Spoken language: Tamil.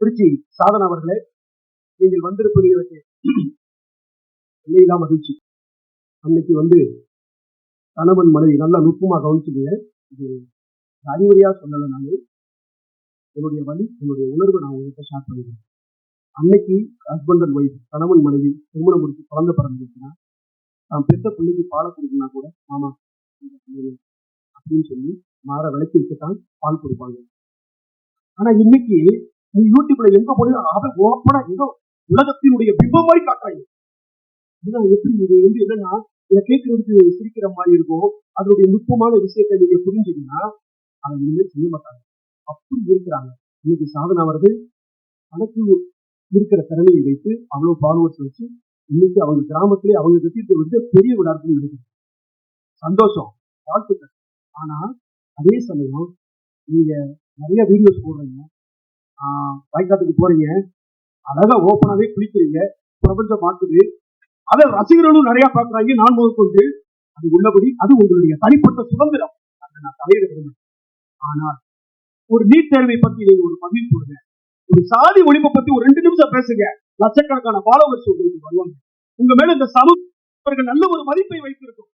திருச்சி சாதனா அவர்களே நீங்கள் வந்திருப்பது எனக்கு இல்லைதான் மகிழ்ச்சி அன்னைக்கு வந்து கணவன் மனைவி நல்லா நுட்பமாக கவனிச்சுக்கீங்க. இது அறிவுரையா சொல்லலை நாங்க என்னுடைய வழி என்னுடைய உணர்வை நான் உங்கள்கிட்ட ஷேர் பண்ணிடுறேன் அன்னைக்கு ஹஸ்பண்ட் அண்ட் ஒய்ஃப் கணவன் மனைவி திருமணம் முடிச்சு குழந்தை பிறந்துச்சுன்னா நான் பெத்த பிள்ளைக்கு பாலை கொடுக்கணும்னா கூட ஆமா அப்படின்னு சொல்லி மாற விளக்கி தான் பால் கொடுப்பாங்க. ஆனா இன்னைக்கு நீ யூடியூப்ல எங்க போனீங்க அவன் ஓப்பனா ஏதோ உலகத்தினுடைய பிம்பம் மாதிரி காட்டுறாங்க எப்படி இது வந்து என்னன்னா இதை கேட்கறதுக்கு சிரிக்கிற மாதிரி இருக்கும். அதனுடைய நுட்பமான விஷயத்தை நீங்க புரிஞ்சீங்கன்னா அதை இனிமே செய்ய மாட்டாங்க அப்படி இருக்கிறாங்க. இன்னைக்கு சாதனை அவர்கள் தனக்கு இருக்கிற திறமையை வைத்து அவ்வளவு ஃபாலோவர்ஸ் வச்சு இன்னைக்கு அவங்க கிராமத்திலே அவங்க கட்டிட்டு வந்து பெரிய விழாக்கள் இருக்குது சந்தோஷம் வாழ்த்துக்கள். ஆனா அதே சமயம் நீங்க நிறைய வீடியோஸ் போடுறீங்க. வயக்காட்டுக்கு போறீங்க. அழகா ஓப்பனாவே குளிக்கிறீங்க. பிரபஞ்சம் பார்க்குது அதை ரசிகர்களும் நிறைய பார்க்கறாங்க. நான் முதற்கொண்டு அது உள்ளபடி அது உங்களுடைய தனிப்பட்ட சுதந்திரம். அதை நான் தலையிட விரும்புகிறேன் ஆனால் ஒரு நீட் தேர்வை பத்தி நீங்க ஒரு பதிவு போடுங்க ஒரு சாதி ஒழிப்பை பத்தி ஒரு ரெண்டு நிமிஷம் பேசுங்க. லட்சக்கணக்கான ஃபாலோவர்ஸ் உங்களுக்கு வருவாங்க. உங்க மேல இந்த சமூக நல்ல ஒரு மதிப்பை வைத்திருக்கும்.